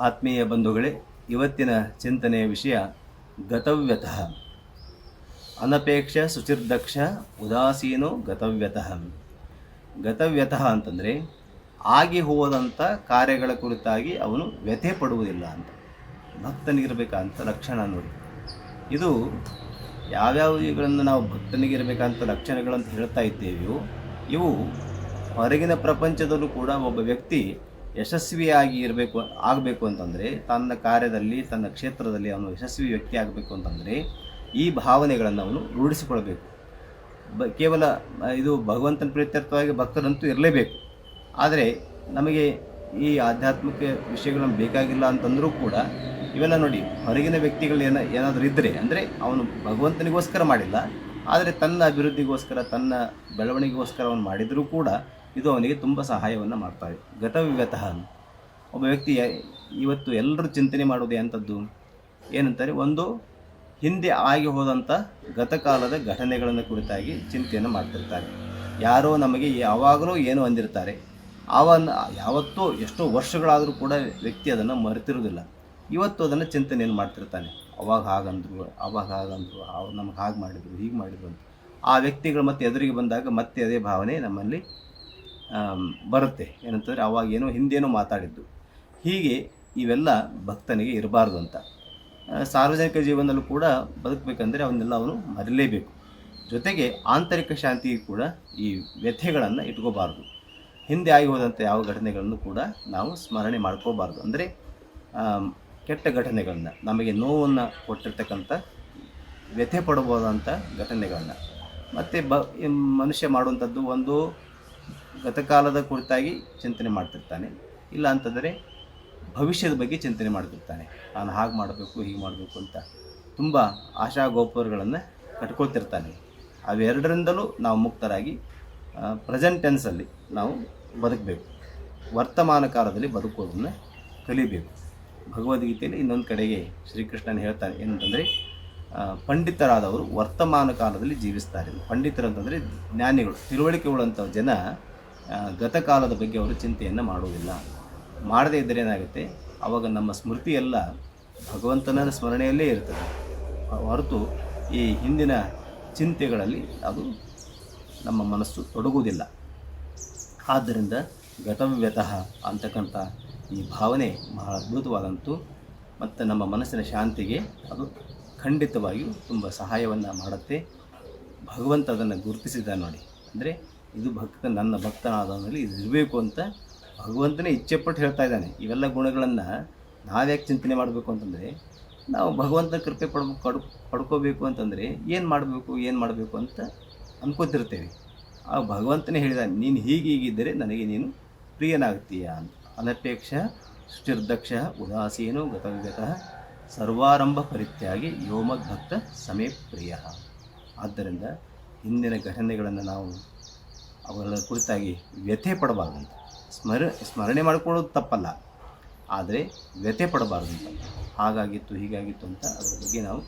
ಆತ್ಮೀಯ ಬಂಧುಗಳೇ, ಇವತ್ತಿನ ಚಿಂತನೆಯ ವಿಷಯ ಗತವ್ಯತಃ. ಅನಪೇಕ್ಷ ಸುಚಿರ್ದಕ್ಷ ಉದಾಸೀನೋ ಗತವ್ಯತಃ. ಗತವ್ಯತಃ ಅಂತಂದರೆ, ಆಗಿ ಹೋದಂಥ ಕಾರ್ಯಗಳ ಕುರಿತಾಗಿ ಅವನು ವ್ಯಥೆ ಪಡುವುದಿಲ್ಲ ಅಂತ. ಭಕ್ತನಿಗಿರಬೇಕಂತ ಲಕ್ಷಣ ನೋಡಿ. ಇದು ಯಾವ್ಯಾವ ಇವುಗಳನ್ನು ನಾವು ಭಕ್ತನಿಗಿರಬೇಕಂತ ಲಕ್ಷಣಗಳಂತ ಹೇಳ್ತಾ ಇದ್ದೇವೆಯೋ, ಇವು ಹೊರಗಿನ ಪ್ರಪಂಚದಲ್ಲೂ ಕೂಡ ಒಬ್ಬ ವ್ಯಕ್ತಿ ಯಶಸ್ವಿಯಾಗಿ ಇರಬೇಕು, ಆಗಬೇಕು ಅಂತಂದರೆ ತನ್ನ ಕಾರ್ಯದಲ್ಲಿ, ತನ್ನ ಕ್ಷೇತ್ರದಲ್ಲಿ ಅವನು ಯಶಸ್ವಿ ವ್ಯಕ್ತಿ ಆಗಬೇಕು ಅಂತಂದರೆ ಈ ಭಾವನೆಗಳನ್ನು ಅವನು ರೂಢಿಸಿಕೊಳ್ಬೇಕು. ಬ, ಕೇವಲ ಇದು ಭಗವಂತನ ಪ್ರೀತ್ಯರ್ಥವಾಗಿ ಭಕ್ತರಂತೂ ಇರಲೇಬೇಕು. ಆದರೆ ನಮಗೆ ಈ ಆಧ್ಯಾತ್ಮಿಕ ವಿಷಯಗಳನ್ನು ಬೇಕಾಗಿಲ್ಲ ಅಂತಂದರೂ ಕೂಡ ಇವೆಲ್ಲ ನೋಡಿ ಹೊರಗಿನ ವ್ಯಕ್ತಿಗಳು ಏನ, ಏನಾದರೂ ಇದ್ದರೆ ಅಂದರೆ ಅವನು ಭಗವಂತನಿಗೋಸ್ಕರ ಮಾಡಿಲ್ಲ. ಆದರೆ ತನ್ನ ಅಭಿವೃದ್ಧಿಗೋಸ್ಕರ, ತನ್ನ ಬೆಳವಣಿಗೆಗೋಸ್ಕರ ಅವನು ಮಾಡಿದರೂ ಕೂಡ ಇದು ಅವನಿಗೆ ತುಂಬ ಸಹಾಯವನ್ನು ಮಾಡ್ತವೆ ಗತವಿಗತಃ ಒಬ್ಬ ವ್ಯಕ್ತಿ ಇವತ್ತು ಎಲ್ಲರೂ ಚಿಂತನೆ ಮಾಡೋದು ಅಂಥದ್ದು ಏನಂತಾರೆ? ಒಂದು ಹಿಂದೆ ಆಗಿ ಹೋದಂಥ ಗತಕಾಲದ ಘಟನೆಗಳನ್ನು ಕುರಿತಾಗಿ ಚಿಂತೆಯನ್ನು ಮಾಡ್ತಿರ್ತಾರೆ. ಯಾರೋ ನಮಗೆ ಯಾವಾಗಲೂ ಏನು ಅಂದಿರ್ತಾರೆ? ಅವನ್ನ ಯಾವತ್ತೂ ಎಷ್ಟೋ ವರ್ಷಗಳಾದರೂ ಕೂಡ ವ್ಯಕ್ತಿ ಅದನ್ನು ಮರೆತಿರುವುದಿಲ್ಲ. ಇವತ್ತು ಅದನ್ನು ಚಿಂತನೆಯನ್ನು ಮಾಡ್ತಿರ್ತಾನೆ. ಅವಾಗ ಹಾಗಂದ್ರು ಅವಾಗ ಹಾಗಂದ್ರು, ಅವ್ರು ನಮ್ಗೆ ಹಾಗೆ ಮಾಡಿದರು, ಹೀಗೆ ಮಾಡಿದರು ಆ ವ್ಯಕ್ತಿಗಳು ಮತ್ತೆ ಎದುರಿಗೆ ಬಂದಾಗ ಮತ್ತೆ ಅದೇ ಭಾವನೆ ನಮ್ಮಲ್ಲಿ ಬರುತ್ತೆ. ಏನಂತಂದರೆ ಅವಾಗ ಏನೋ ಹಿಂದೇನೋ ಮಾತಾಡಿದ್ದು. ಹೀಗೆ ಇವೆಲ್ಲ ಭಕ್ತನಿಗೆ ಇರಬಾರ್ದು ಅಂತ ಸಾರ್ವಜನಿಕ ಜೀವನದಲ್ಲೂ ಕೂಡ ಬದುಕಬೇಕಂದ್ರೆ ಅವನ್ನೆಲ್ಲ ಅವನು ಮರಿಲೇಬೇಕು. ಜೊತೆಗೆ ಆಂತರಿಕ ಶಾಂತಿ ಕೂಡ ಈ ವ್ಯಥೆಗಳನ್ನು ಇಟ್ಕೋಬಾರ್ದು. ಹಿಂದೆ ಆಗಿ ಹೋದಂಥ ಯಾವ ಘಟನೆಗಳನ್ನು ಕೂಡ ನಾವು ಸ್ಮರಣೆ ಮಾಡ್ಕೋಬಾರ್ದು. ಅಂದರೆ ಕೆಟ್ಟ ಘಟನೆಗಳನ್ನ, ನಮಗೆ ನೋವನ್ನು ಕೊಟ್ಟಿರ್ತಕ್ಕಂಥ ವ್ಯಥೆ ಪಡಬಹುದಂಥ ಘಟನೆಗಳನ್ನ. ಮತ್ತು ಬ ಮನುಷ್ಯ ಮಾಡುವಂಥದ್ದು ಒಂದು ಗತಕಾಲದ ಕುರಿತಾಗಿ ಚಿಂತನೆ ಮಾಡ್ತಿರ್ತಾನೆ. ಇಲ್ಲ ಅಂತಂದರೆ ಭವಿಷ್ಯದ ಬಗ್ಗೆ ಚಿಂತನೆ ಮಾಡ್ತಿರ್ತಾನೆ. ನಾನು ಹಾಗೆ ಮಾಡಬೇಕು, ಹೀಗೆ ಮಾಡಬೇಕು ಅಂತ ತುಂಬ ಆಶಾ ಗೋಪುರಗಳನ್ನು ಕಟ್ಕೊಳ್ತಿರ್ತಾನೆ. ಅವೆರಡರಿಂದಲೂ ನಾವು ಮುಕ್ತರಾಗಿ ಪ್ರೆಸೆಂಟ್ ಟೆನ್ಸಲ್ಲಿ ನಾವು ಬದುಕಬೇಕು. ವರ್ತಮಾನ ಕಾಲದಲ್ಲಿ ಬದುಕೋದನ್ನು ಕಲಿಬೇಕು. ಭಗವದ್ಗೀತೆಯಲ್ಲಿ ಇನ್ನೊಂದು ಕಡೆಗೆ ಶ್ರೀಕೃಷ್ಣನ ಹೇಳ್ತಾನೆ, ಏನಂತಂದರೆ ಪಂಡಿತರಾದವರು ವರ್ತಮಾನ ಕಾಲದಲ್ಲಿ ಜೀವಿಸ್ತಾರೆ. ಪಂಡಿತರು ಅಂತಂದರೆ ಜ್ಞಾನಿಗಳು, ತಿಳುವಳಿಕೆ ಉಳ್ಳಂಥ ಜನ ಗತಕಾಲದ ಬಗ್ಗೆ ಅವರು ಚಿಂತೆಯನ್ನು ಮಾಡುವುದಿಲ್ಲ. ಮಾಡದೇ ಇದ್ದರೆ ಏನಾಗುತ್ತೆ? ಆವಾಗ ನಮ್ಮ ಸ್ಮೃತಿಯೆಲ್ಲ ಭಗವಂತನ ಸ್ಮರಣೆಯಲ್ಲೇ ಇರ್ತದೆ. ಹೊರತು ಈ ಹಿಂದಿನ ಚಿಂತೆಗಳಲ್ಲಿ ಅದು ನಮ್ಮ ಮನಸ್ಸು ತೊಡಗುವುದಿಲ್ಲ. ಆದ್ದರಿಂದ ಗತವ್ಯತಃ ಅಂತಕ್ಕಂಥ ಈ ಭಾವನೆ ಬಹಳ ಅದ್ಭುತವಾದಂತು ಮತ್ತು ನಮ್ಮ ಮನಸ್ಸಿನ ಶಾಂತಿಗೆ ಅದು ಖಂಡಿತವಾಗಿಯೂ ತುಂಬ ಸಹಾಯವನ್ನು ಮಾಡುತ್ತೆ. ಭಗವಂತ ಅದನ್ನು ಗುರುತಿಸಿದ ನೋಡಿ. ಅಂದರೆ ಇದು ಭಕ್ತ, ನನ್ನ ಭಕ್ತನಾದವನಲ್ಲಿ ಇದು ಇರಬೇಕು ಅಂತ ಭಗವಂತನೇ ಇಚ್ಛೆಪಟ್ಟು ಹೇಳ್ತಾ ಇದ್ದಾನೆ. ಇವೆಲ್ಲ ಗುಣಗಳನ್ನು ನಾವ್ಯಾಕೆ ಚಿಂತನೆ ಮಾಡಬೇಕು ಅಂತಂದರೆ, ನಾವು ಭಗವಂತನ ಕೃಪೆ ಪಡ್ಬೇಕು ಕಡ್ ಪಡ್ಕೋಬೇಕು ಅಂತಂದರೆ ಏನು ಮಾಡಬೇಕು ಏನು ಮಾಡಬೇಕು ಅಂತ ಅಂದ್ಕೋತಿರ್ತೇವೆ ಆ ಭಗವಂತನೇ ಹೇಳಿದ ನೀನು ಹೀಗೆ ಹೀಗಿದ್ದರೆ ನನಗೆ ನೀನು ಪ್ರಿಯನಾಗ್ತೀಯ ಅಂತ. ಅನಪೇಕ್ಷ ಸುಚಿರ್ದಕ್ಷ ಉದಾಸೀನೋ, ಗತವಿಗತಃ, ಸರ್ವಾರಂಭ ಪರಿತ್ಯಾಗಿ ಯೋಮದ್ಭಕ್ತ ಸಮೇ ಪ್ರಿಯ. ಆದ್ದರಿಂದ ಹಿಂದಿನ ಘಟನೆಗಳನ್ನು ನಾವು ಅವುಗಳ ಕುರಿತಾಗಿ ವ್ಯಥೆ ಪಡಬಾರ್ದು ಅಂತ ಸ್ಮರ, ಸ್ಮರಣೆ ಮಾಡಿಕೊಳ್ಳೋದು ತಪ್ಪಲ್ಲ. ಆದರೆ ವ್ಯಥೆ ಪಡಬಾರ್ದು ಅಂತ ಹಾಗಾಗಿತ್ತು, ಹೀಗಾಗಿತ್ತು ಅಂತ ಅದರ ಬಗ್ಗೆ ನಾವು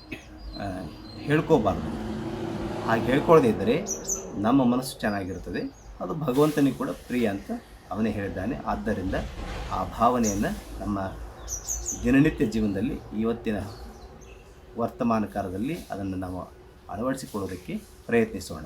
ಹೇಳ್ಕೋಬಾರ್ದು. ಹಾಗೆ ಹೇಳ್ಕೊಳ್ಳದೇ ಇದ್ದರೆ ನಮ್ಮ ಮನಸ್ಸು ಚೆನ್ನಾಗಿರ್ತದೆ ಅದು ಭಗವಂತನಿಗೆ ಕೂಡ ಪ್ರಿಯ ಅಂತ ಅವನೇ ಹೇಳಿದ್ದಾನೆ. ಆದ್ದರಿಂದ ಆ ಭಾವನೆಯನ್ನು ನಮ್ಮ ದಿನನಿತ್ಯ ಜೀವನದಲ್ಲಿ ಇವತ್ತಿನ ವರ್ತಮಾನ ಕಾಲದಲ್ಲಿ ಅದನ್ನು ನಾವು ಅಳವಡಿಸಿಕೊಳ್ಳೋದಕ್ಕೆ ಪ್ರಯತ್ನಿಸೋಣ.